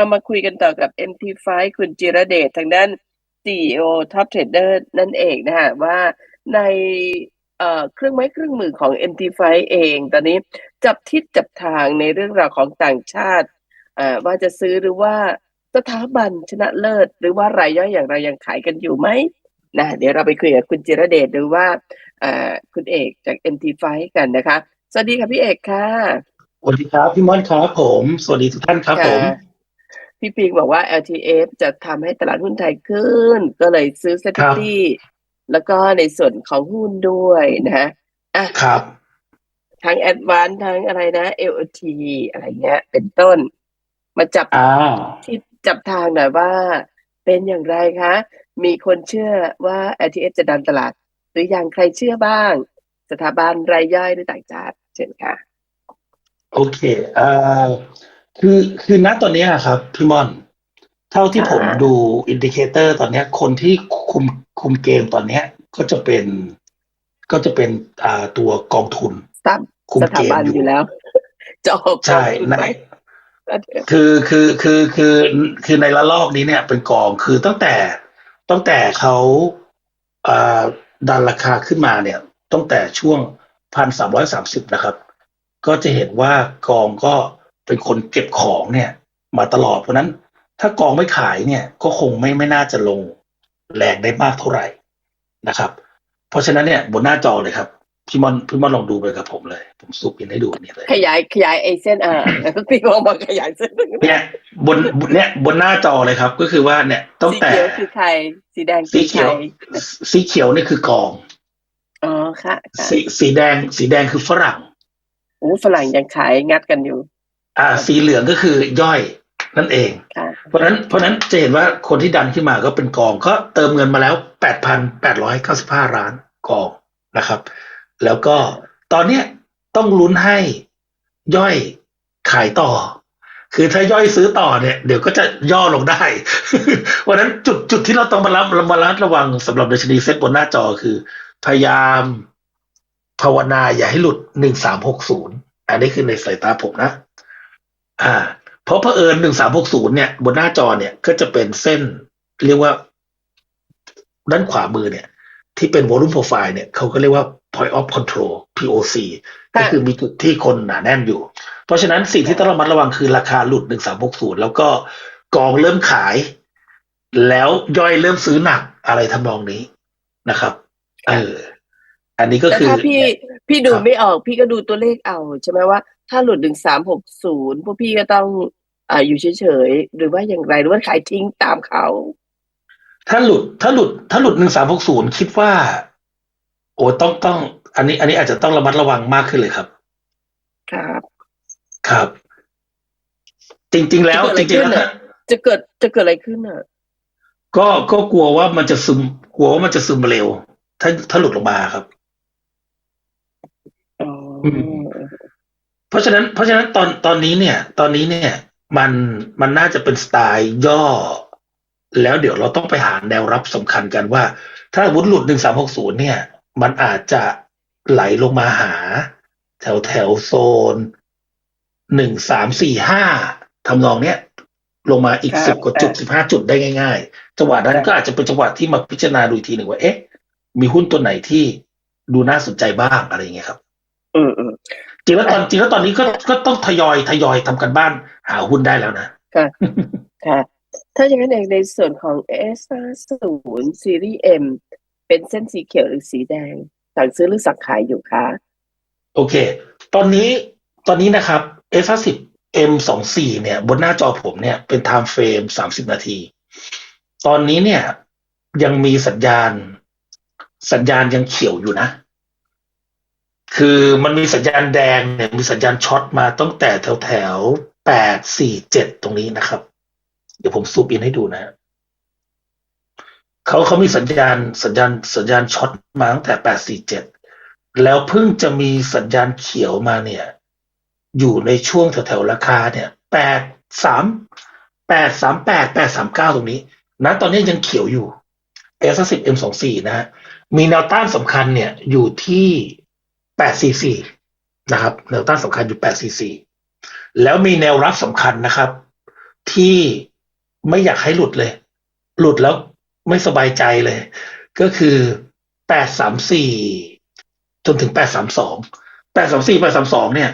เรามาคุยกันต่อกับ MT5 คุณจิรเดชทางด้าน CEO Top Trader นั่นเองนะฮะว่าในเครื่องไม้เครื่องมือของ MT5 เอง ตอนนี้จับทิศจับทางในเรื่องราวของต่างชาติ ว่าจะซื้อหรือว่าสถาบันชนะเลิศ หรือว่ารายย่อยอย่างไรยังขายกันอยู่ไหมนะเดี๋ยวเราไปคุยกับคุณจิรเดชหรือว่าคุณเอกจาก MT5 กันนะคะ สวัสดีค่ะพี่เอกค่ะสวัสดีครับพี่ม่อนครับผม สวัสดีทุกท่านครับผม พี่ปิงบอกว่า LTF จะทำให้ตลาดหุ้นไทยขึ้น ก็เลยซื้อเซครับตี้แล้วก็ในส่วนของหุ้นด้วยนะฮะอะครับทั้งแอดวานทั้งอะไรนะ LOT อะไรเงี้ย เป็นต้น มาจับอ่าที่จับทางหน่อยว่า เป็นอย่างไรคะ มีคนเชื่อว่า LTF จะดันตลาด หรือยังใครเชื่อบ้าง สถาบันรายย่อยหรือต่างชาติเช่นค่ะ โอเคเอ่อ คือคือณตอนเนี้ยครับพี่ม่อน เท่าที่ค่ะผมดูอินดิเคเตอร์ตอนเนี้ยคนที่คุมคุมเกมตอนเนี้ยก็จะเป็น ก็จะเป็นอ่าตัวกองทุนตับคุมสเกถามบันอยู่อยู่แล้วจะออกใช่กองทุนในไหมคือคือคือคือคือในระลอกนี้เนี่ยเป็นกองคือตั้งแต่ตั้งแต่เขาอ่าดันราคาขึ้นมาเนี่ยตั้งแต่ช่วงพันสามร้อยสามสิบนะครับ ก็จะเห็นว่ากองก็ เป็นคนเก็บของเนี่ย มาตลอดเพราะฉะนั้น ถ้ากองไม่ขายเนี่ยก็คงไม่ไม่น่าจะลงแรงได้มากเท่าไหร่นะครับ เพราะฉะนั้นเนี่ยบนหน้าจอเลยครับพี่มอนพี่มอนลองดูไปกับผมเลย ผมซูมอินให้ดูเนี่ยเลย ขยายขยายไอเส้นอ่าแล้วก็พี่มองมาขยายเส้นเนี่ยบนเนี่ยบนหน้าจอเลยครับ ก็คือว่าเนี่ยตั้งสีแต่เขียวคือใครสีแดงสีคือใคเขีรยวสีเขียวนี่คือกองอ๋อค่ะค่ะสีสีแดงสีแดงคือฝรั่งโอ้ฝรั่งยังขายงัดกันอยู่ อ่า สีเหลืองก็คือย่อยนั่นเองค่ะเพราะฉะนั้นเพราะฉะนั้นจะเห็นว่าคนที่ดันขึ้นมาก็เป็นกองก็เติมเงินมาแล้ว 8,895ล้านกองนะครับ แล้วก็ตอนเนี้ยต้องลุ้นให้ย่อยขายต่อ คือถ้าย่อยซื้อต่อเนี่ย เดี๋ยวก็จะย่อลงได้ เพราะฉะนั้นจุดจุดที่เราต้องมารับมาระมัดระวังสำหรับดัชนีเซ็ตบนหน้าจอคือ พยายามภาวนาอย่าให้หลุด1360อันนี้คือในสายตาผมนะ อ่า เพราะเผอิญ1360เนี่ย บนหน้าจอเนี่ยก็จะเป็นเส้น เรียกว่าด้านขวามือเนี่ย ที่เป็น volume profile เนี่ยเขาก็เรียกว่า point of control POC ก็คือมีจุดที่คนหนาแน่นอยู่ เพราะฉะนั้นสิ่งที่ต้องระมัดระวังคือราคาหลุด1360แล้วก็กองเริ่มขาย แล้วย่อยเริ่มซื้อหนักอะไรทำนองนี้นะครับ เออ อันนี้ก็แต่คือถ้าพี่พี่ดูครับไม่ออก พี่ก็ดูตัวเลขเอาใช่ไหมว่า ถ้าหลุดถึงสามหกศูนย์พวกพี่ก็ต้องอ่าอยู่เฉยๆหรือว่าอย่างไรหรือว่าขายทิ้งตามเขา ถ้าหลุดถ้าหลุด ถ้าหลุด1360คิดว่า โอ้ต้องต้อง อันนี้ อันนี้อาจจะต้องระมัดระวังมากขึ้นเลยครับ ครับ ครับ จริง ๆ แล้วจะจเกิดอะไรริงๆแล้วขึ้นน่ะจะเกิดจะเกิดอะไรขึ้นอะก็ก็กลัวว่ามันจะซึม กลัวว่ามันจะซึมเร็ว ถ้าถ้าหลุดลงมาครับอ๋ออม เพราะฉะนั้นเพราะฉะนั้นตอนตอนนี้เนี่ย ตอนนี้เนี่ยมันมันน่าจะเป็นสไตล์ย่อ แล้วเดี๋ยวเราต้องไปหาแนวรับสำคัญกันว่า ถ้าอาวุธหลุดหนึ่งสามหกศูนย์เนี่ย มันอาจจะไหลลงมาหา แถวแถวโซนหนึ่งสามสี่ห้าทำนองเนี้ยลงมาอีกครับสิบกว่าจุดครับสิบห้าจุดได้ง่าย ๆ จังหวะนั้นครับก็อาจจะเป็นจังหวะที่มาพิจารณาดูอีกทีหนึ่งว่าเอ๊ะ มีหุ้นตัวไหนที่ดูน่าสนใจบ้างอะไรอย่างเงี้ยครับ อืมอืม จริงแล้วตอนจริงแล้วตอนนี้ก็ก็ต้องทยอยทยอยทำกันบ้านหาหุ้นได้แล้วนะค่ะถ้าอย่างนั้นเองในส่วนของ S ศูนย์ซีรีส์ M เป็นเส้นสีเขียวหรือสีแดง สั่งซื้อหรือสั่งขายอยู่คะโอเค ตอนนี้ตอนนี้นะครับ F 5 0 M 2 4เนี่ย บนหน้าจอผมเนี่ยเป็น time frame 30นาที ตอนนี้เนี่ยยังมีสัญญาณ สัญญาณยังเขียวอยู่นะ คือมันมีสัญญาณแดงเนี่ยมีสัญญาณช็อตมาตั้งแต่แถวแถวแปดสี่เจ็ดตรงนี้นะครับ เดี๋ยวผมซูมอินให้ดูนะ เขาเขามีสัญญาณสัญญาณสัญญาณช็อตมาตั้งแต่แปดสี่เจ็ดแล้วเพิ่งจะมีสัญญาณเขียวมาเนี่ย อยู่ในช่วงแถวๆราคาเนี่ยแปดสามแปดสามแปดแปดสามเก้าตรงนี้นะตอนนี้ยังเขียวอยู่ S สิบ M สองสี่นะฮะมีแนวต้านสำคัญเนี่ยอยู่ที่ แปดสี่สี่นะครับ แนวต้านสำคัญอยู่แปดสี่สี่แล้วมีแนวรับสำคัญนะครับ ที่ไม่อยากให้หลุดเลย หลุดแล้วไม่สบายใจเลย ก็คือแปดสามสี่จนถึงแปดสามสองแปดสามสี่แปดสามสองเนี่ย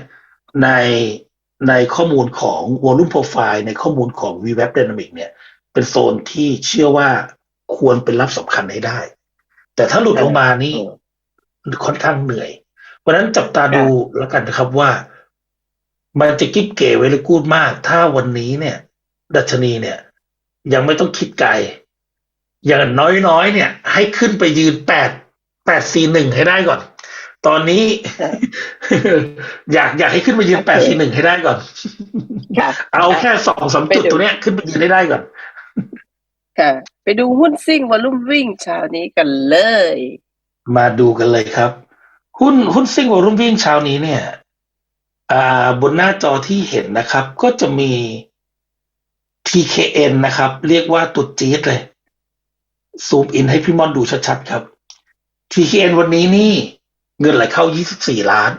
ในในข้อมูลของ Volume Profile ในข้อมูลของ VWeb Dynamic เนี่ย เป็นโซนที่เชื่อว่าควรเป็นรับสำคัญให้ได้ แต่ถ้าหลุดลงมานี่ค่อนข้างเหนื่อย เพราะฉะนั้นจับตาดูแล้วกันนะครับว่า มันจะกิ๊บเก๋ไว้เลยกูดมาก ถ้าวันนี้เนี่ย ดัชนีเนี่ย ยังไม่ต้องคิดไกล อย่างน้อยๆเนี่ย ให้ขึ้นไปยืนแปดแปดสี่หนึ่งให้ได้ก่อน ตอนนี้ อยากอยากให้ขึ้นไปยืนแปดสี่หนึ่งให้ได้ก่อนค่ะเอาแค่สองสามจุดตัวเนี้ยขึ้นไปยืนให้ได้ก่อนค่ะไปดูหุ้นซิ่งวอลุ่มวิ่งเช้านี้กันเลย มาดูกันเลยครับ หุ้นหุ้นซิ่งวอลุ่มวิ่งเช้านี้เนี่ยอ่าบนหน้าจอที่เห็นนะครับ ก็จะมี TKN นะครับ เรียกว่าตุดจี๊ดเลย ซูมอินให้พี่มอนดูชัดๆครับ TKN วันนี้นี่เงินไหลเข้า 24 ล้าน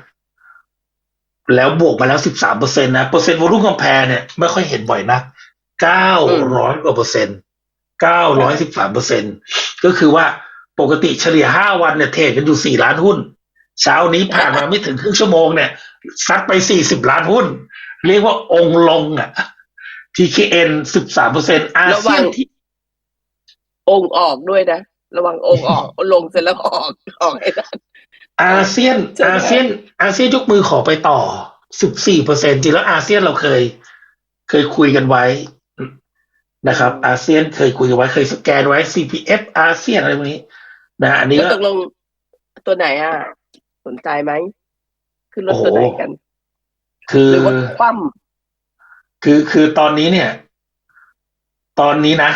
แล้วบวกมาแล้ว 13เปอร์เซ็นต์นะ เปอร์เซ็นต์วอลุ่มคอมแพรเนี่ย ไม่ค่อยเห็นบ่อยนัก 900 กว่าเปอร์เซ็นต์ 913เปอร์เซ็นต์ ก็คือว่าปกติเฉลี่ย 5 วันเนี่ยเทรดกันอยู่ 4 ล้านหุ้น เช้านี้ผ่านมาไม่ถึงครึ่งชั่วโมงเนี่ยซัดไป40ล้านหุ้น เรียกว่าองค์ลงอะ TKN 13เปอร์เซ็นต์อาระวัเซียงนที่ องค์ออกด้วยนะ ระวังองค์ออกลงเสร็จแล้วออกออกให้ได้อาเซียนใช่ไหมอาเซียน อาเซียนยกมือขอไปต่อ14เปอร์เซ็นจริงแล้วอาเซียนเราเคย เคยคุยกันไว้นะครับ อาเซียนเคยคุยกันไว้เคยสแกนไว้ CPF อาเซียนอะไรพวกนี้ นะอันนี้แล้วก็ตกลงตัวไหนอะ สนใจไหมขึ้นรถตัวไหนกัน คือหรือว่าคว่คือคือตอนนี้เนี่ย ตอนนี้นะ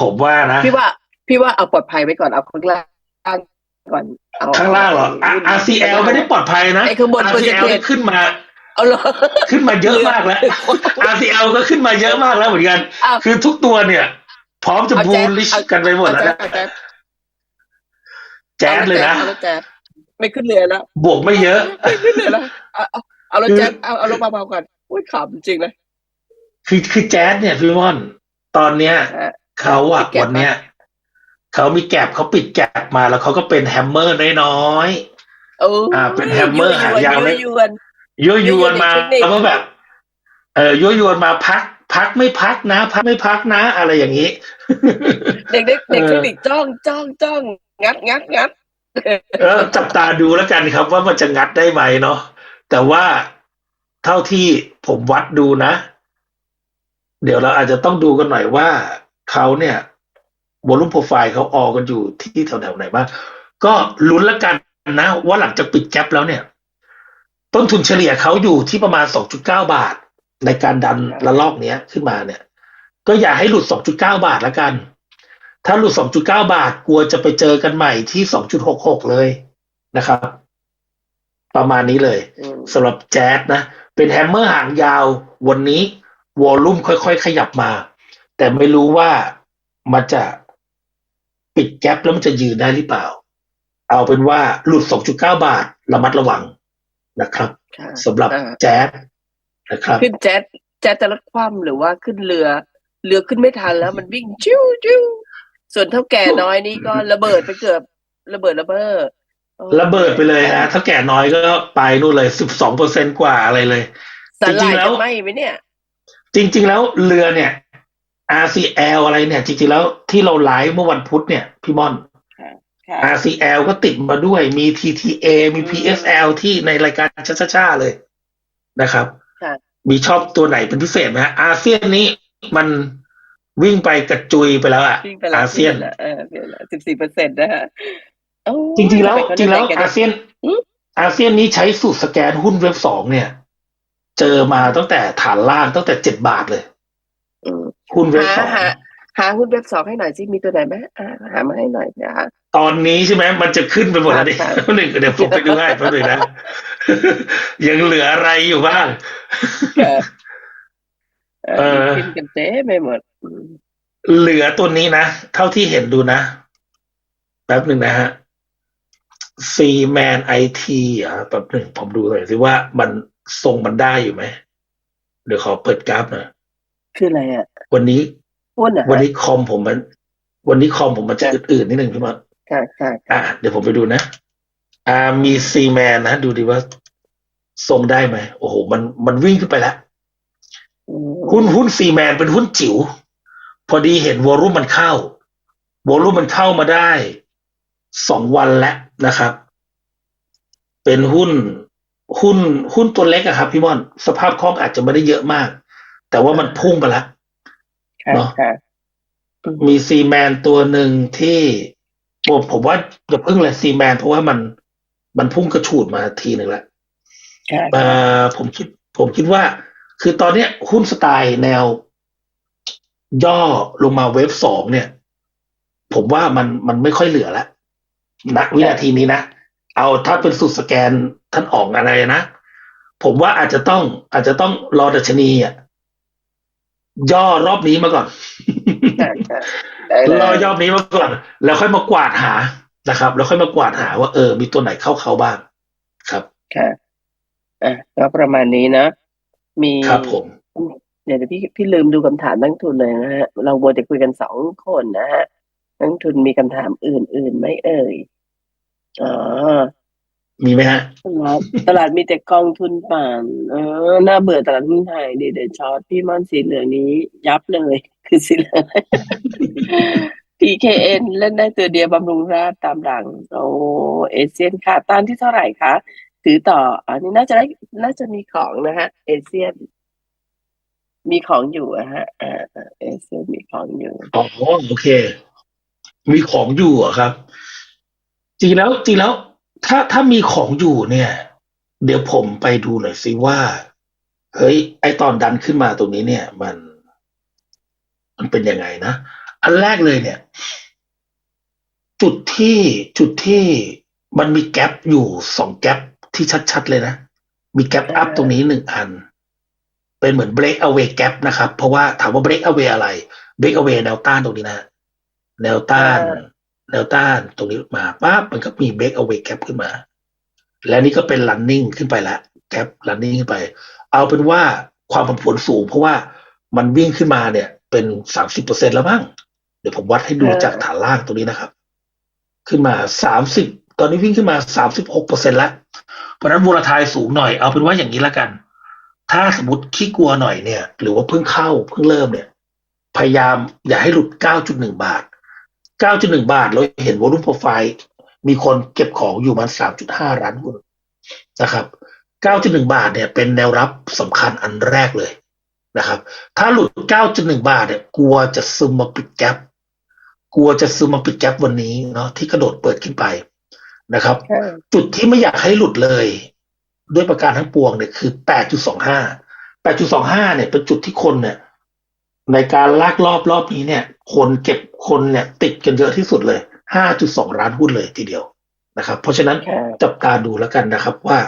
ผมว่านะำพี่ว่า พี่ว่าเอาปลอดภัยไว้ก่อนเอาข้างล่างก่อนเอาข้างล่างเหรออะ RCL ไม่ได้ปลอดภัยนะไอ้ข้างบน RCL เปอร์เซ็นต์นี่ขึ้นมาเอาเหรอขึ้นมาเยอะมากแล้ว RCL ก็ขึ้นมาเยอะมากแล้วเหมือนกันอ้าวคือทุกตัวเนี่ย พร้อมจะเอาบูแจ๊ดลลิชเอากันไปหมดแล้วนะเอาแจ๊ดแจ๊ดเลยนะเอารถแจ๊ด ไม่ขึ้นเรือแล้วบวกไม่เยอะไม่ขึ้นเรือแล้วเอาเอาเอารถแจ๊ดเอาเอารถเบาๆก่อนอุ้ยขำจริงเลย คือคือแจ๊ดเนี่ยพี่ม่อน ตอนเนี้ยฮะเขาอะปิดแก็บวันเนี้ยเขามีแกลบเขาปิดแกลบมาแล้วเขาก็เป็นแฮมเมอร์น้อยเอออ่า เป็นแฮมเมอร์หางยาวเลยยวนๆยั่วยวนมาเทคนิคแล้วก็แบบ เออยั่วยวนมาพัก พักไม่พักนะ พักไม่พักนะ อะไรอย่างนี้ เด็กเด็กเด็กเออเทคนิคจ้องจ้องจ้องงัดงัดงัด เออจับตาดูแล้วกันครับ ว่ามันจะงัดได้ไหมเนาะแต่ว่าเท่าที่ผมวัดดูนะ เดี๋ยวเราอาจจะต้องดูกันหน่อยว่าเขาเนี่ยวอลุ่มโปรไฟล์เขาออกกันอยู่ที่แถวๆไหนบ้างก็ลุ้นแล้วกันนะ ว่าหลังจากปิดแก๊ปแล้วเนี่ย ต้นทุนเฉลี่ยเขาอยู่ที่ประมาณ 2.9 บาท ในการดันระลอกเนี้ยขึ้นมาเนี่ย ก็อย่าให้หลุด 2.9 บาทแล้วกัน ถ้าหลุด 2.9 บาทกลัวจะไปเจอกันใหม่ที่ 2.66 เลยนะครับ ประมาณนี้เลยอืมสำหรับแจ๊สนะ เป็นแฮมเมอร์หางยาววันนี้วอลลุ่มค่อยๆ ขยับมา แต่ไม่รู้ว่ามันจะปิดแก๊ปแล้วมันจะยืนได้หรือเปล่า เอาเป็นว่าหลุด 2.9 บาทระมัดระวังนะครับค่ะสำหรับอ่าแจ๊สนะครับขึ้นแจ๊ดแจ๊ดจะลดความหรือว่าขึ้นเรือ เรือขึ้นไม่ทันแล้วมันวิ่งจิ้วจิ้ว ส่วนเท่าแก่น้อยนี่ก็ระเบิดไปเกือบระเบิดระเบ้อโอ้ระเบิดไปเลยฮะถ้าแก่น้อยก็ไปนู่นเลย12เปอร์เซ็นกว่าอะไรเลยสลายจริงๆแล้จะวไหมไหมเนี่ย จริง ๆ แล้วเรือเนี่ย RCL อะไรเนี่ย จริงๆแล้วที่เราไลฟ์เมื่อวันพุธเนี่ยพี่ม่อนค่ะ RCL ก็ติดมาด้วยมี TTA มี PSL ที่ในรายการช้าๆเลยนะครับค่ะมีชอบตัวไหนเป็นพิเศษไหมฮะอาเซียนนี้มัน วิ่งไปกระจุยไปแล้วอะวิ่งไปแล้วอาเซียนเออสิบสี่เปอร์เซ็นต์นะฮะโอ้จริงๆแล้วทำไมเขาจริงๆแล้วได้กันอาเซียนอืมอาเซียนนี้ใช้สูตรสแกนหุ้นเว็บสองเนี่ย เจอมาตั้งแต่ฐานล่างตั้งแต่เจ็ดบาทเลยอืมหุ้นเว็บสองหาหาหุ้นเว็บสองให้หน่อยสิมีตัวไหนไหมอ่าหามาให้หน่อยนะฮะตอนนี้ใช่ไหมมันจะขึ้นไปหมดแล้วดิครับหนึ่งเดี๋ยวผมไปดูให้แป๊บหนึงนะยังเหลืออะไรอยู่บ้างเออเออกินกันเจ๊ไปหมดอืม เหลือตัวนี้นะ เท่าที่เห็นดูนะแป๊บหนึ่งนะฮะ C Man IT อะแป๊บหนึ่งผมดูหน่อยสิว่ามันทรงมันได้อยู่ไหมเดี๋ยวขอเปิดกราฟหน่อยคืออะไรอะ วันนี้หุ้นเหรอะวันนี้คอมผมมัน วันนี้คอมผมมันจะอื่นๆนิดนึงพี่มดค่ะค่ะอะเดี๋ยวผมไปดูนะ อ่ามีซีแมนนะ ดูดีว่าทรงได้ไหมโอ้โห มันมันวิ่งขึ้นไปแล้วอืมหุ้นหุ้นซีแมนเป็นหุ้นจิ๋ว พอดีเห็นวอลุ่มมันเข้าวอลุ่มมันเข้ามาได้สองวันแล้วนะครับ เป็นหุ้นหุ้นหุ้นตัวเล็กอะครับพี่ม่อน สภาพคล่องอาจจะไม่ได้เยอะมาก แต่ว่ามันพุ่งไปแล้วค่ะเนอะค่ะมีซีแมนตัวหนึ่งที่ผมผมว่าอย่าเพิ่งเลยซีแมนเพราะว่ามันมันพุ่งกระฉูดมาทีหนึ่งแล้วค่ะเอ่อผมคิด ผมคิดว่า คือตอนเนี้ยหุ้นสไตล์แนว ย่อลงมาเวฟสองเนี่ย ผมว่ามันมันไม่ค่อยเหลือแล้วณวินาทีนี้นะ เอาถ้าเป็นสุดสแกนท่านออกอะไรนะ ผมว่าอาจจะต้อง อาจจะต้องรอดัชนีอะย่อรอบนี้มาก่อนค่ะค่ะได้เลรอยยอบนี้มาก่อน แล้วค่อยมากวาดหานะครับ แล้วค่อยมากวาดหาว่าเออ มีตัวไหนเข้าเขาบ้าง ครับค่ะอะก็ประมาณนี้นะ มีครับผม เดี๋ยวพี่พี่ลืมดูคำถามนักทุนเลยนะฮะ เราบัวจะคุยกันสองคนนะฮะนักทุนมีคำถามอื่นๆไหมเอ่ยอ๋อมีไหมฮะตลาดตลาดมีแต่กองทุนป่านเออน่าเบื่อตลาดหุ้นไทยดีเดช็อตพี่ม่อนสีเหลืองนี้ ยับเลย คือสีเหลือง PKN เล่นได้ตัวเดียวบำรุงราษฎร์ตามหลัง โอ้เอเชียนค่ะต้านที่เท่าไหร่คะถือต่อ อันนี้น่าจะได้น่าจะมีของนะฮะ เอเชียน มีของอยู่อะฮะอ่าอ่าเอเชียนมีของอยู่อ๋อโอเค มีของอยู่อะครับ จริงแล้วจริงแล้ว ถ้าถ้ามีของอยู่เนี่ย เดี๋ยวผมไปดูหน่อยสิว่าเฮ้ยไอตอนดันขึ้นมาตรงนี้เนี่ย มัน มันเป็นยังไงนะ อันแรกเลยเนี่ย จุดที่จุดที่มันมีแกลบอยู่สองแกลบที่ชัดๆเลยนะ มีแกลบอัพตรงนี้หนึ่งอัน เป็นเหมือน break away gap นะครับ เพราะว่าถามว่า break away อะไร break away แนวต้านตรงนี้นะแนวต้านอ่าแนวต้านตรงนี้มาปั๊บมันก็มี break away gap ขึ้นมา และนี่ก็เป็น running ขึ้นไปแล้ว gap running ขึ้นไป เอาเป็นว่าความผันผวนสูง เพราะว่ามันวิ่งขึ้นมาเนี่ยเป็นสามสิบเปอร์เซ็นแล้วมั้งเดี๋ยวผมวัดให้ดูอ่าจากฐานล่างตรงนี้นะครับ ขึ้นมาสามสิบตอนนี้วิ่งขึ้นมาสามสิบหกเปอร์เซ็นแล้วเพราะฉะนั้นมูลทายสูงหน่อยเอาเป็นว่าอย่างนี้ละกัน ถ้าสมมติขี้กลัวหน่อยเนี่ย หรือว่าเพิ่งเข้าเพิ่งเริ่มเนี่ย พยายามอย่าให้หลุด 9.1 บาท 9.1 บาทเราเห็นวอลุ่มโปรไฟล์มีคนเก็บของอยู่มัน3.5 ล้านหุ้นนะครับ 9.1 บาทเนี่ยเป็นแนวรับสำคัญอันแรกเลยนะครับ ถ้าหลุด 9.1 บาทเนี่ยกลัวจะซึมมาปิดแกลบกลัวจะซึมมาปิดแกลบวันนี้เนาะที่กระโดดเปิดขึ้นไปนะครับค่ะจุดที่ไม่อยากให้หลุดเลย ด้วยประการทั้งปวงเนี่ยคือ8.25 8.25เนี่ยเป็นจุดที่คนเนี่ย ในการลากรอบรอบนี้เนี่ย คนเก็บคนเนี่ย ติดกันเยอะที่สุดเลย5.2ล้านหุ้นเลยทีเดียวนะครับ เพราะฉะนั้นค่ะจับตาดูแล้วกันนะครับ ว่า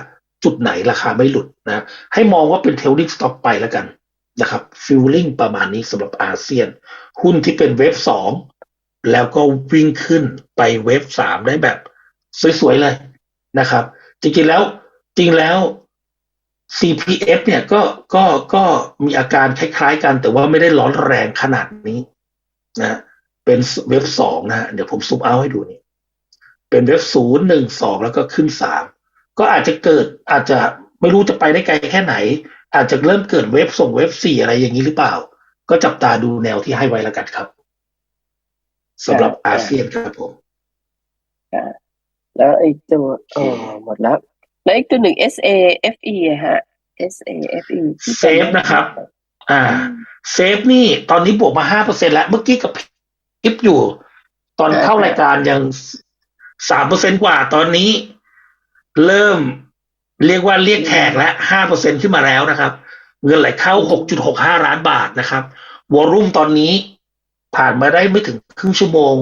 จุดไหนราคาไม่หลุดนะ ให้มองว่าเป็นเทลลิงสต็อกไปแล้วกันนะครับฟิลลิ่งประมาณนี้สำหรับอาเซียน หุ้นที่เป็นเวฟสองแล้วก็วิ่งขึ้นไปเวฟสามได้แบบสวยๆเลยนะครับ จริงๆแล้ว จริงแล้ว CPF เนี่ยก็ก็ก็มีอาการคล้ายๆกัน แต่ว่าไม่ได้ร้อนแรงขนาดนี้นะเป็นเว็บสองนะเดี๋ยวผมซูมเอาให้ดูนี่เป็นเว็บศูนย์หนึ่งสองแล้วก็ขึ้นสามก็อาจจะเกิดอาจจะไม่รู้จะไปได้ไกลแค่ไหน อาจจะเริ่มเกิดเว็บส่งเว็บสี่อะไรอย่างนี้หรือเปล่า ก็จับตาดูแนวที่ให้ไว้แล้วกันครับสำหรับอาเซียนครับผมแล้วไอ้ตัวอ๋อหมดแล้ว แล้วอีกตัวหนึ่ง SAFE อะฮะ SAFE ที่เซฟนะครับ อ่า เซฟนี่ตอนนี้บวกมาห้าเปอร์เซ็นแล้ว เมื่อกี้กับคลิปอยู่ ตอนเข้ารายการยังสามเปอร์เซ็นกว่าตอนนี้ เริ่มเรียกว่าเรียกแขกแล้วห้าเปอร์เซ็นขึ้นมาแล้วนะครับ เงินไหลเข้าหกจุดหกห้าล้านบาทนะครับวอลุ่มตอนนี้ผ่านมาได้ไม่ถึงครึ่งชั่วโมง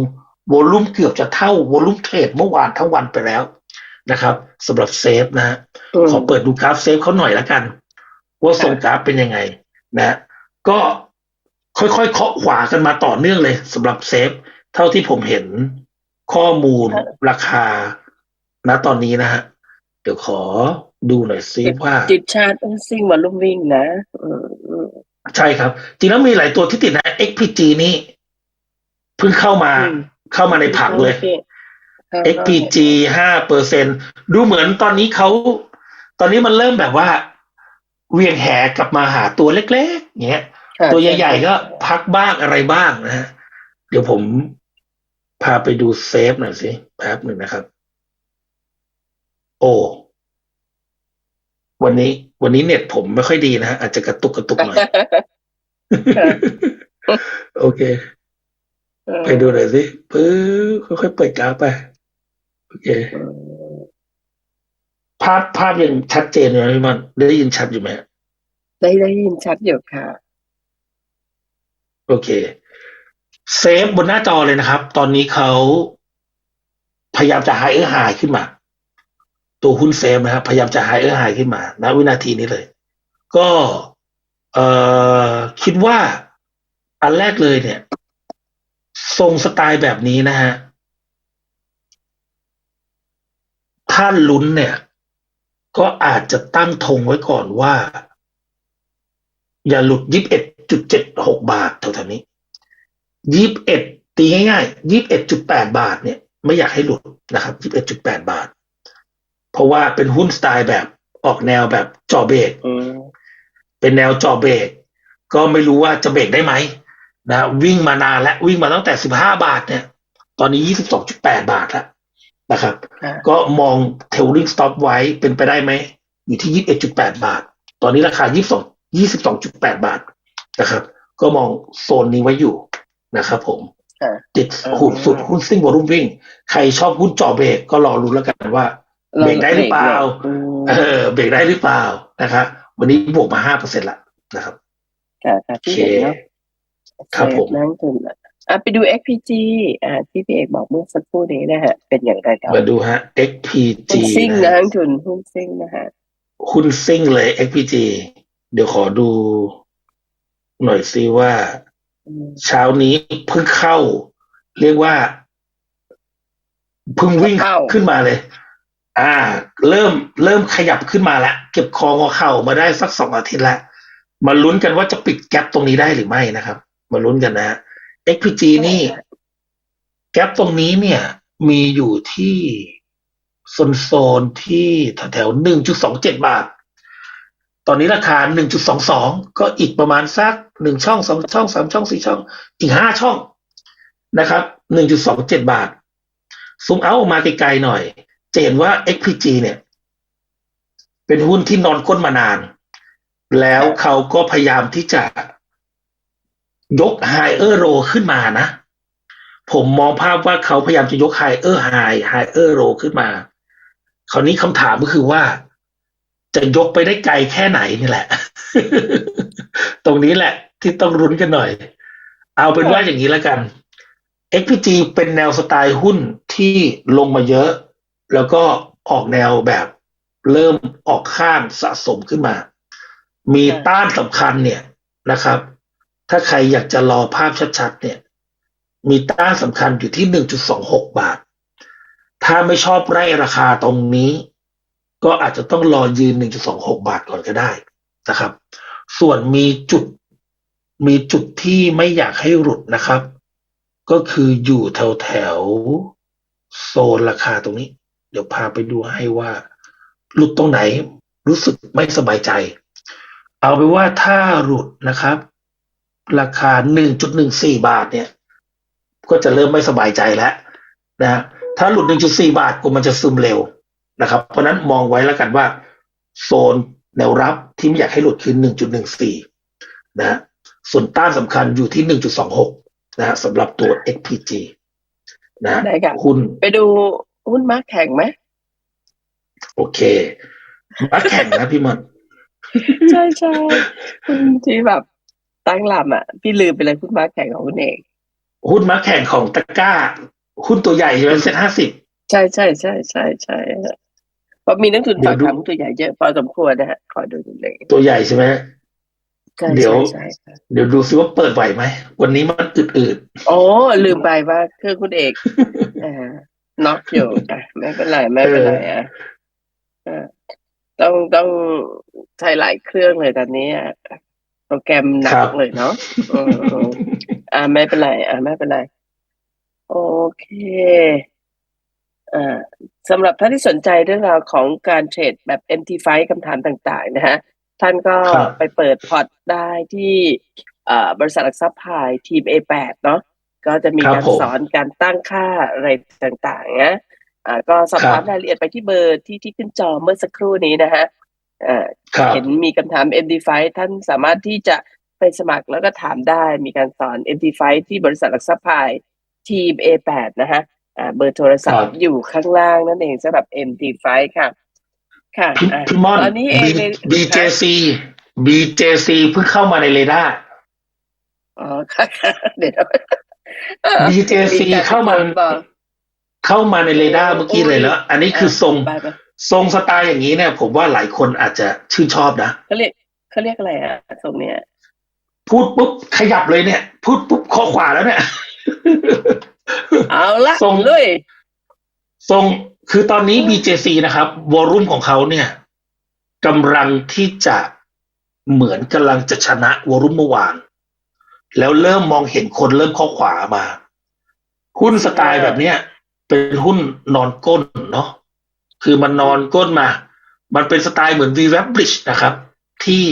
วอลุ่มเกือบจะเท่าวอลุ่มเทรดเมื่อวานทั้งวันไปแล้วนะครับ สำหรับเซฟนะฮะอืมขอเปิดดูกราฟเซฟเขาหน่อยละกัน ว่าทรงกราฟเป็นยังไง นะ ก็ค่อยๆเคาะขวากันมาต่อเนื่องเลยสำหรับเซฟ เท่าที่ผมเห็นข้อมูลราคาณตอนนี้นะฮะ เดี๋ยวขอดูหน่อยซิว่าจิตชาติต้องซิ่งมาลุ่มวิ่งนะอืมอืมใช่ครับ จริงแล้วมีหลายตัวที่ติดนะ XPG นี่เพิ่งเข้ามาอืมเข้ามาในผังเลยใช่ XPG ห้าเปอร์เซ็นดูเหมือนตอนนี้เขาตอนนี้มันเริ่มแบบว่าเวียงแหกลับมาหาตัวเล็กๆเงี้ยค่ะตัวใหญ่ๆก็พักบ้างอะไรบ้างนะฮะเดี๋ยวผมพาไปดูเซฟหน่อยสิแป๊บหนึ่งนะครับ โอ้วันนี้ วันนี้เน็ตผมไม่ค่อยดีนะฮะอาจจะกระตุกกระตุกหน่อยค่ะโอเค ไปดูหน่อยสิปึ๊บค่อยๆเปิดกราฟไป โอเคอืมภาพภาพยังชัดเจนอยู่ไหมพี่มันได้ยินชัดอยู่ไหมได้ได้ยินชัดอยู่ค่ะ โอเคเซฟบนหน้าจอเลยนะครับ ตอนนี้เขาพยายามจะ higher high ขึ้นมา ตัวหุ้นเซฟนะครับ พยายามจะ higher high ขึ้นมาณวินาทีนี้เลย ก็เอ่อคิดว่าอันแรกเลยเนี่ย ทรงสไตล์แบบนี้นะฮะ ถ้าลุ้นเนี่ย ก็อาจจะตั้งธงไว้ก่อนว่า อย่าหลุดยี่สิบเอ็ดจุดเจ็ดหกบาทแถวๆนี้ยี่สิบเอ็ดตีง่ายๆยี่สิบเอ็ดจุดแปดบาทเนี่ย ไม่อยากให้หลุดนะครับยี่สิบเอ็ดจุดแปดบาท เพราะว่าเป็นหุ้นสไตล์แบบออกแนวแบบจอเบรกอืมเป็นแนวจอเบรกก็ไม่รู้ว่าจะเบรกได้ไหมนะวิ่งมานานแล้ววิ่งมาตั้งแต่สิบห้าบาทเนี่ย ตอนนี้ยี่สิบสองจุดแปดบาทแล้ว นะครับค่ะก็มองเทลลิงสต็อปไว้เป็นไปได้ไหม อยู่ที่ยี่สิบเอ็ดจุดแปดบาท ตอนนี้ราคายี่สิบสองยี่สิบสองจุดแปดบาทนะครับ ก็มองโซนนี้ไว้อยู่นะครับผมค่ะติดหุ้นสุดหุ้นซิ่งวอลุ่มวิ่ง ใครชอบหุ้นจอเบรกก็รอรู้แล้วกันว่าเบรกได้หรือเปล่าอืมเออเบรกได้หรือเปล่านะครับวันนี้บวกมาห้าเปอร์เซ็นต์ละนะครับค่ะค่ะโอที่เคเห็นเนาะครับผมเซฟนั่งทุนอะอะ ไปดู XPG อ่าที่พี่เอกบอกเมื่อสักครู่นี้นะฮะ เป็นอย่างไรครับมาดูฮะ XPG หุ้นซิ่งนะนะฮะนักทุนหุ้นซิ่งนะฮะหุ้นซิ่งเลย XPG เดี๋ยวขอดู หน่อยซิว่าอืมเช้านี้เพิ่งเข้า เรียกว่าเพิ่งวิ่งเข้าขึ้นมาเลย อ่า เริ่มเริ่มขยับขึ้นมาแล้วเก็บคองอเข่ามาได้สักสองอาทิตย์แล้วมาลุ้นกันว่าจะปิดแกลบตรงนี้ได้หรือไม่นะครับ มาลุ้นกันนะฮะ XPG นี่ แกลบตรงนี้เนี่ย มีอยู่ที่โซนโซนที่แถวหนึ่งจุดสองเจ็ดบาท ตอนนี้ราคาหนึ่งจุดสองสองก็อีกประมาณสักหนึ่งช่องสองช่องสามช่องสี่ช่อง อีกห้าช่องนะครับหนึ่งจุดสองเจ็ดบาท ซูมเอาออกมาไกลๆหน่อย จะเห็นว่า XPG เนี่ย เป็นหุ้นที่นอนก้นมานาน แล้วเขาก็พยายามที่จะ ยกไฮเออร์โรขึ้นมานะ ผมมองภาพว่าเขาพยายามจะยกไฮเออร์ไฮไฮเออร์โรขึ้นมา คราวนี้คำถามก็คือว่า จะยกไปได้ไกลแค่ไหนนี่แหละ ตรงนี้แหละ ที่ต้องรุ้นกันหน่อย เอาเป็นว่าอย่างนี้แล้วกัน XPG เป็นแนวสไตล์หุ้นที่ลงมาเยอะ แล้วก็ออกแนวแบบเริ่มออกข้างสะสมขึ้นมา มีต้านสำคัญเนี่ยนะครับ ถ้าใครอยากจะรอภาพชัดๆ เนี่ย มีต้านสำคัญอยู่ที่หนึ่งจุดสองหกบาท ถ้าไม่ชอบไล่ราคาตรงนี้ ก็อาจจะต้องรอยืนหนึ่งจุดสองหกบาทก่อนก็ได้นะครับ ส่วนมีจุดมีจุดที่ไม่อยากให้หลุดนะครับ ก็คืออยู่แถวแถวๆโซนราคาตรงนี้ เดี๋ยวพาไปดูให้ว่าหลุดตรงไหน รู้สึกไม่สบายใจ เอาไปว่าถ้าหลุดนะครับ ราคา 1.14 บาทเนี่ย ก็จะเริ่มไม่สบายใจแล้วนะฮะถ้าหลุด 1.4 บาทก็มันจะซึมเร็วนะครับ เพราะฉะนั้นมองไว้แล้วกันว่า โซนแนวรับที่ไม่อยากให้หลุดคือ 1.14 นะฮะส่วนต้านสำคัญอยู่ที่ 1.26 นะฮะสำหรับตัว XPG นะฮะได้ค่ะหุ้นไปดูหุ้นมาร์กแข่งไหมโอเคมาแข่งนะพี่มอนใช่ใช่หุ้นที่แบบ ตั้งลำอะ พี่ลืมไปเลยหุ้นมาร์กแข่งของคุณเอกหุ้นมาแข่งของตะกร้า หุ้นตัวใหญ่ใช่ไหมเซ็นห้าสิบใช่ใช่ใช่ใช่ใช่ฮะเพราะมีนักทุนเดี๋ฝายวกดูถามตัวใหญ่เยอะพอสมควรนะฮะขอดูนิดนึงตัวใหญ่ใช่ไหมใช่เดี๋ยวใช่ใช่เดี๋ยวดูซิว่าเปิดไหวไหม วันนี้มันอืดโอ้ลืมไปว่าเครื่องคุณเอกอ่าน็อกอยู่อะไม่เป็นไรไม่เป็นไรอะอ่าต้องต้องใช้หลายเครื่องเลยตอนนี้อะ โปรแกรมหนัคกรับเลยเนาะเออเอออ่าไม่เป็นไร อ่าไม่เป็นไร โอเค อ่าสำหรับท่านที่สนใจเรื่องราวของการเทรดแบบ MT5 คำถามต่าง ๆ นะฮะ ท่านก็ครับไปเปิดพอร์ตได้ที่เอ่อบริษัทหลักทรัพย์พายทีม A8 เนาะก็จะมีครับการผมสอนการตั้งค่าอะไรต่างๆนะอ่าก็สอบถามครับรายละเอียดไปที่เบอร์ที่ที่ขึ้นจอเมื่อสักครู่นี้นะฮะอ่าครับ เห็นมีคำถาม MD5 ท่านสามารถที่จะไปสมัครแล้วก็ถามได้มีการสอน MD5 ที่บริษัทหลักทรัพย์พายทีม A8 นะฮะอ่าเบอร์โทรศัพครัท์บอยู่ข้างล่างนั่นเองสำหรับ MD5 ค่ะ ค่ะพี่อะพี่ม่อนตอนนี้เองเลย BJC BJC เพิ่งเข้ามาในเรดาร์อ๋อค่ะค่ะเดี๋ยวเออ BJC การเข้ามาบอกเข้ามาในเรดาร์เมื่อกี้เลยแล้ว อันนี้คือทรงไปไป ทรงสไตล์อย่างนี้เนี่ย ผมว่าหลายคนอาจจะชื่นชอบนะเขาเรียกเขาเรียกอะไรอะตรงเนี้ยพูดปุ๊บขยับเลยเนี่ย พูดปุ๊บข้อขวาแล้วเนี่ย เอาละทรงเลยทรงคือตอนนี้ BJC นะครับ วอลุ่มของเขาเนี่ยกำลังที่จะเหมือนกำลังจะชนะวอลุ่มเมื่อวาน แล้วเริ่มมองเห็นคนเริ่มเข้าขวามา หุ้นสไตล์แบบเนี้ยเป็นหุ้นนอนก้นเนาะ คือมันนอนก้นมา มันเป็นสไตล์เหมือน v w a b r i d g e นะครับ ที่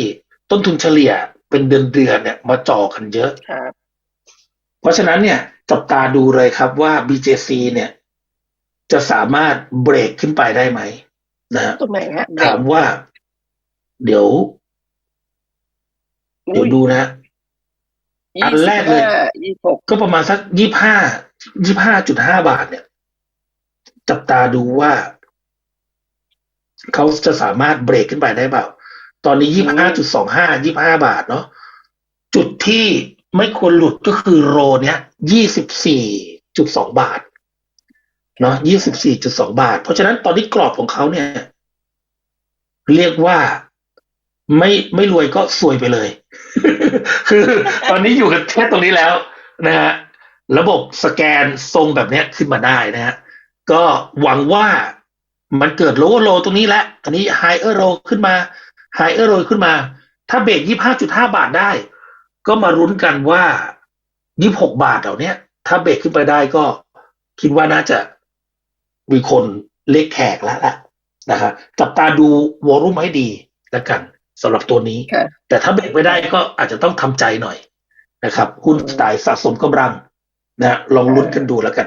ต้นทุนเฉลี่ยเป็นเดือนเดือนๆเนี่ยมาจ่อกันเยอะครับเพราะฉะนั้นเนี่ยจับตาดูเลยครับว่า BJC เนี่ย จะสามารถเบรกขึ้นไปได้ไหมนะฮะตรงไหนฮะถามว่า เดี๋ยว เดี๋ยวดูนะอันแรกเลยยี่สิบหกก็ประมาณสักยี่ห้ายี่ห้าจุดห้าบาทเนี่ย จับตาดูว่า เขาจะสามารถเบรกขึ้นไปได้เปล่า ตอนนี้ยี่ห้าจุดสองห้ายี่ห้าบาทเนาะจุดที่ไม่ควรหลุดก็คือโรเนี้ยยี่สิบสี่จุดสองบาทเนาะยี่สิบสี่จุดสองบาท เพราะฉะนั้นตอนนี้กรอบของเขาเนี่ย เรียกว่าไม่ไม่รวยก็ซวยไปเลย คือตอนนี้อยู่กันแค่ตรงนี้แล้วนะฮะระบบสแกนทรงแบบเนี้ยขึ้นมาได้นะฮะก็หวังว่า มันเกิดโลโลตรงนี้แล้วอันนี้ไฮเออร์โรขึ้นมาไฮเออร์โรขึ้นมา ถ้าเบรกยี่ห้าจุดห้าบาทได้ ก็มารุ้นกันว่ายี่หกบาทเหล่าเนี้ยถ้าเบรกขึ้นไปได้ก็คิดว่าน่าจะมีคนเล็กแขกแล้วล่ะนะครับจับตาดูวอลุ่มให้ดีแล้วกันสำหรับตัวนี้ค่ะแต่ถ้าเบรกไม่ได้ก็อาจจะต้องทำใจหน่อยนะครับหุ้นสไตล์สะสมกำลังนะลองลุ้นกันดูแล้วกัน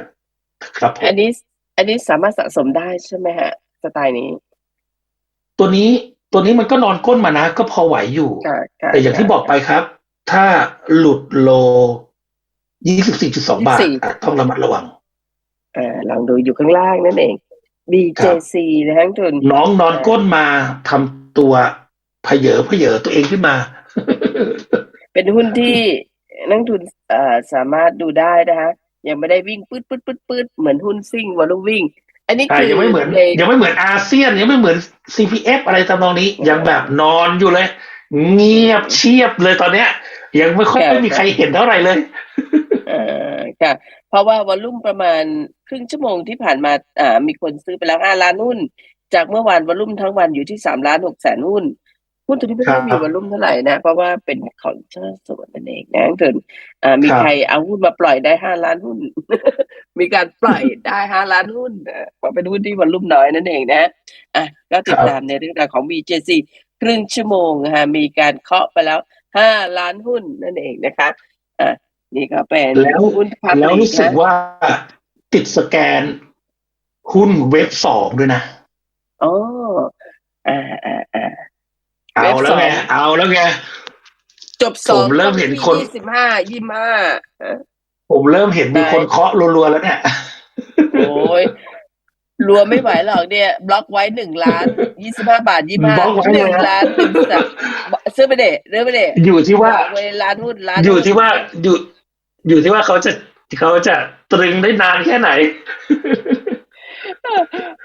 ครับผมอันนี้ อันนี้สามารถสะสมได้ใช่ไหมฮะ สไตล์นี้ ตัวนี้ตัวนี้มันก็นอนก้นมานะ ก็พอไหวอยู่ค่ะค่ะแต่อย่างที่บอกไปครับ ถ้าหลุดโล 24.2 บาทอาจต้องระมัดระวังอ่าลองดูอยู่ข้างล่างนั่นเอง BJC นะฮะทุนน้องนอนก้นมาทำตัวเพเยอเพเยอตัวเองขึ้นมา เป็นหุ้นที่นักทุนเอ่อสามารถดูได้นะฮะ ยังไม่ได้วิ่งปื๊ดปื๊ดปื๊ดปื๊ดเหมือนหุ้นซิ่งวอลลุ่มวิ่ง อันนี้อ่าคือยังไม่เหมือนในยังไม่เหมือนอาเซียนยังไม่เหมือน CPF อะไรตำนองนี้ยังแบบนอนอยู่เลย เงียบเชียบเลยตอนเนี้ย ยังไม่ค่อยมีใครเห็นเท่าไหร่เลยเอ่อค่ะเพราะว่าวอลลุ่มประมาณครึ่งชั่วโมงที่ผ่านมาอ่ามีคนซื้อไปแล้วห้าล้านหุ้น จากเมื่อวานวอลลุ่มทั้งวันอยู่ที่สามล้านหกแสนหุ้น หุ้นตัวนี้ไม่ครัได้บมีวอลลุ่มเท่าไหร่นะ เพราะว่าเป็นของเจ้าส่วนนั่นเองนะถึงอ่ามีครับใครเอาหุ้นมาปล่อยได้ห้าล้านหุ้น มีการปล่อยได้ห้าล้านหุ้นนะเพราะเป็นหุ้นที่วอลลุ่มน้อยนั่นเองนะอะก็ติดตามในเรื่องราวของ BJC ครึ่งชั่วโมงนะฮะมีการเคาะไปแล้วห้าล้านหุ้นนั่นเองนะคะอะนี่ก็เป็นแล้วหุ้นพับแล้วลิรู้สึกนะว่าติดสแกนหุ้นเว็บสองด้วยนะอ๋ออ่าอ่าอ่า เอาแล้วไงเว็บสองเอาแล้วไงจบสองผมเริ่มเห็นคนยี่สิบห้ายี่ห้าผมเริ่มเห็นมีคนเคาะรัวๆแล้วเนี่ยโอ้ยรวมไม่ไหวหรอกเนี่ย บล็อกไว้หนึ่งล้านยี่สิบห้าบาทยี่ห้าบล็อกไว้หเลยนึ่งนะล้านหนึ่งแสนซื้อไปเดะซื้อไปเดะอยู่ที่ว่าไว้ล้านหุ้นล้านอยู่หุ้นที่ว่าอยู่ อยู่ที่ว่าเขาจะเขาจะตรึงได้นานแค่ไหน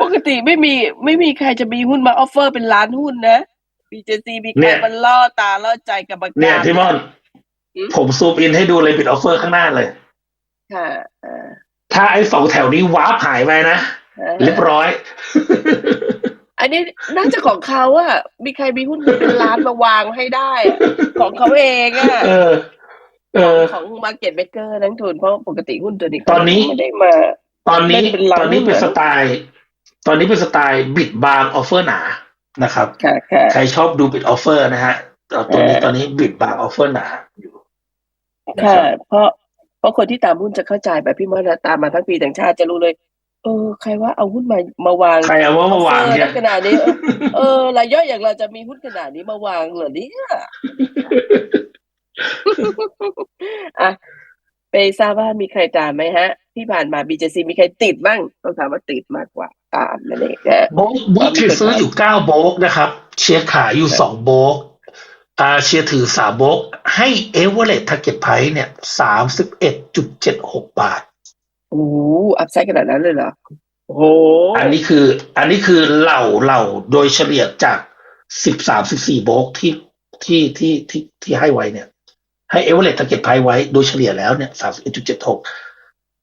ปกติไม่มีไม่มีใครจะมีหุ้นมาออฟเฟอร์เป็นล้านหุ้นนะ BJC มีเนี่ใครยมันล่อตาล่อใจกรรมการเนี่ยพี่มอนอืมผมซูมอินให้ดูเลยปิดออฟเฟอร์ข้างหน้าเลย ค่ะอ่าถ้าไอ้สองแถวนี้วาร์ปหายไปนะเรียบร้อย อันนี้น่าจะของเขาอะมีใครมีหุ้นเป็นล้านมาวางให้ได้อะของเขาเองอะเออ เออ ของมาเก็ตเบเกอร์นักทุนเพราะปกติหุ้นตัวนี้ตอนนี้ ไม่ได้มา ตอนนี้ เล่นเป็นล้านตอนนี้เป็นเหมือนสไตล์ ตอนนี้เป็นสไตล์บิดบางออฟเฟอร์หนา นะครับค่ะค่ะใครชอบดูบิดออฟเฟอร์นะฮะเอาตัวนี้เออตอนนี้บิดบางออฟเฟอร์หนาอยู่นะค่ะรับเพราะเพราะคนที่ตามหุ้นจะเข้าใจแบบพี่มอนะตามมาทั้งปีต่างชาติจะรู้เลย เออ ใครว่าเอาหุ้นมามาวางใครเอาว่ามาวางออฟเฟอร์เนี่ยได้ขนาดนี้เออเออรายย่อยอย่างเราจะมีหุ้นขนาดนี้มาวางเหรอเนี่ยอะไปทราบว่ามีใครตามไหมฮะ ที่ผ่านมา BJC มีใครติดบ้างต้องถามว่าติดมากกว่าตามนั่นเองนะโบกโบกถือซื้ออยู่เก้าโบกนะครับ เชียร์ขายอยู่สองโบกอ่าเชียร์ถือสามโบกให้เอเวอเรสต์ทาร์เก็ตไพเนี่ยสามสิบเอ็ดจุดเจ็ดหกบาทโอ้โหอัพไซด์ขนาดนั้นเลยเหรอโอ้โหอันนี้คือ อันนี้คือเหล่าเหล่าโดยเฉลี่ยจากสิบสามสิบสี่โบกที่ที่ที่ที่ที่ให้ไว้เนี่ย ให้เอเวอเรสต์ทาร์เก็ตไพไว้โดยเฉลี่ยแล้วเนี่ยสามสิบเอ็ดจุดเจ็ดหก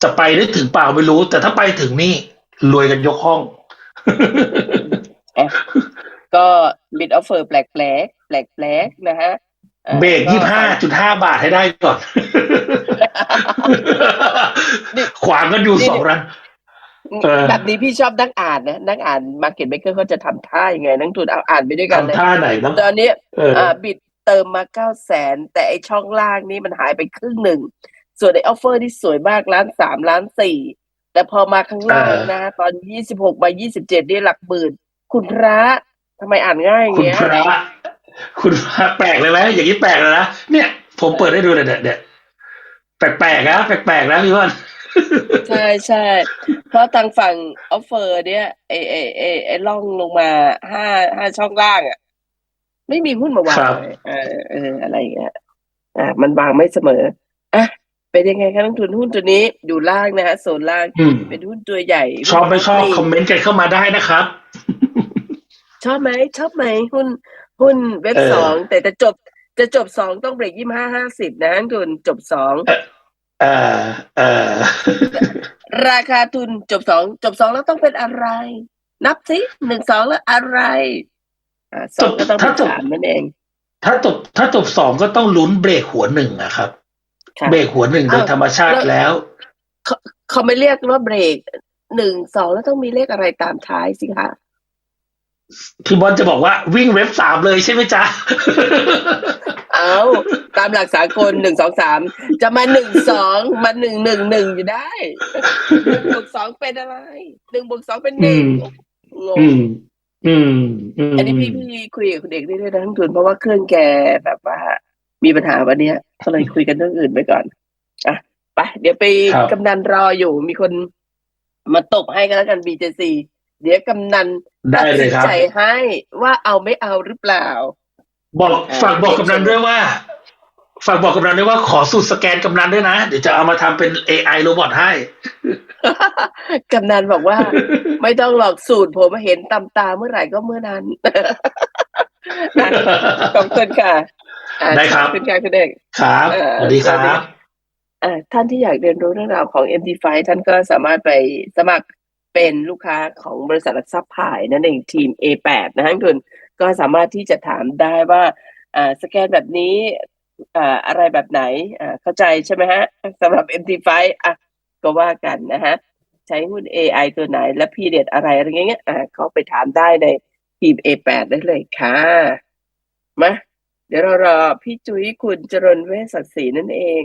จะไปได้ถึงเปล่าไม่รู้ แต่ถ้าไปถึงนี่รวยกันยกห้องก็บิดออฟเฟอร์แปลกแปลกแปลกแปลกๆนะฮะอ่อเบรกยี่ห้าจุดห้าบาทให้ได้ก่อนนี่ขวางกันอยู่สองรันเออแบบนี้พี่ชอบนั่งอ่านนะนั่งอ่านมาเก็ตเบเกอร์เขาจะทำท่ายังไง นักทุนเอาอ่านไปด้วยกันเลยทำท่าไหนนะตอนนี้เอออ่าบิดเติมมาเก้าแสนแต่ไอช่องล่างนี่มันหายไปครึ่งหนึ่ง ส่วนไอออฟเฟอร์ที่สวยมากล้านสามล้านสี่แต่พอมาข้างล่างนะ ตอนยี่สิบหกมายี่สิบเจ็ดนี่หลักหมื่น คุณพระทำไมอ่านง่ายอย่างคุณเงี้ยพระคุณพระแปลกเลยไหมอย่างนี้แปลกเลยนะเนี่ย ผมเปิดให้ดูเลยเนี่ยเนี่ยแปลกๆนะแปลกๆนะพี่ว่านใช่ใช่เพราะทางฝั่งออฟเฟอร์ เนี่ยไอไอไอไอล่องลงมาห้าห้าช่องล่างอะ ไม่มีหุ้นมาวางครับเลยเออเอออะไรอย่างเงี้ยอ่ามันวางไม่เสมออะ เป็นยังไงคะนักทุนหุ้นตัวนี้อยู่ล่างนะฮะโซนล่างอืมเป็นหุ้นตัวใหญ่ ชอบไม่ชอบหุ้นคอมเมนต์กันเข้ามาได้นะครับ ชอบไหมชอบไหมหุ้นหุ้นเว็บเออสองแต่จะจบจะจบสองต้องเบรกยี่ห้าห้าสิบนะนักทุนจบสองเออเออราคาทุนจบสองจบสองแล้วต้องเป็นอะไร นับสิหนึ่งสองแล้วอะไรอ่าสองก็ต้องเป็นถ้าจบสามนั่นเอง ถ้าจบถ้าจบสองก็ต้องลุ้นเบรกหัวหนึ่งนะครับค่ะ เบรกหัวหนึ่งโดยอ้าวธรรมชาติแล้วแล้ว เขาไม่เรียกว่าเบรกหนึ่งสองแล้วต้องมีเลขอะไรตามท้ายสิคะพี่บอลจะบอกว่าวิ่งเว็บสามเลยใช่ไหมจ๊ะ เอาตามหลักสากลหนึ่งสองสามจะมาหนึ่งสองมาหนึ่งหนึ่งหนึ่งอยู่ได้หนึ่งบวกสองเป็นอะไรหนึ่งบวกสองเป็นหนึ่งงงอืม อืมอืมอันนี้พี่พี่คุยกับคุณเอกได้ด้วยนะทั้งทุนเพราะว่าเครื่องแกแบบว่า มีปัญหาวันเนี้ยก็เลยคุยกันเรื่องอื่นไปก่อนอะไปเดี๋ยวไปครับกำนันรออยู่มีคนมาตบให้กันแล้วกัน BJC เดี๋ยวกำนันได้ตัดเลสิยนครับใจให้ว่าเอาไม่เอาหรือเปล่า บอกอ่าฝากบอกกำนันด้วยว่าฝากบอกกำนันด้วยว่าขอสูตรสแกนกำนันด้วยนะ เดี๋ยวจะเอามาทำเป็น AI โรบอทให้ กำนันบอกว่า ไม่ต้องหลอกสูตรผมเห็นตำตาเมื่อไหร่ก็เมื่อนั้นอะขอบคุณค่ะอะ ได้ครับขอบคุณค่ะคุณเอกครับเอ่อสวัสดีคสวัสดีรับอ่าท่านที่อยากเรียนรู้เรื่องราวของ MT5 ท่านก็สามารถไปสมัครเป็นลูกค้าของบริษัทหลักทรัพย์พายนั่นเองทีม A8 นะฮะคุณก็สามารถที่จะถามได้ว่าอ่าสแกนแบบนี้อ่าอะไรแบบไหนอ่าเข้าใจใช่ไหมฮะสำหรับ MT5 อะก็ว่ากันนะฮะใช้หุ้น AI ตัวไหนและพีเด็ดอะไรอะไรเงี้ยอ่าเขาไปถามได้ในทีม A8 ได้เลยค่ะมา เดี๋ยวเรารอพี่จุ้ยคุณจรนเวชศักดิ์ศรีนั่นเอง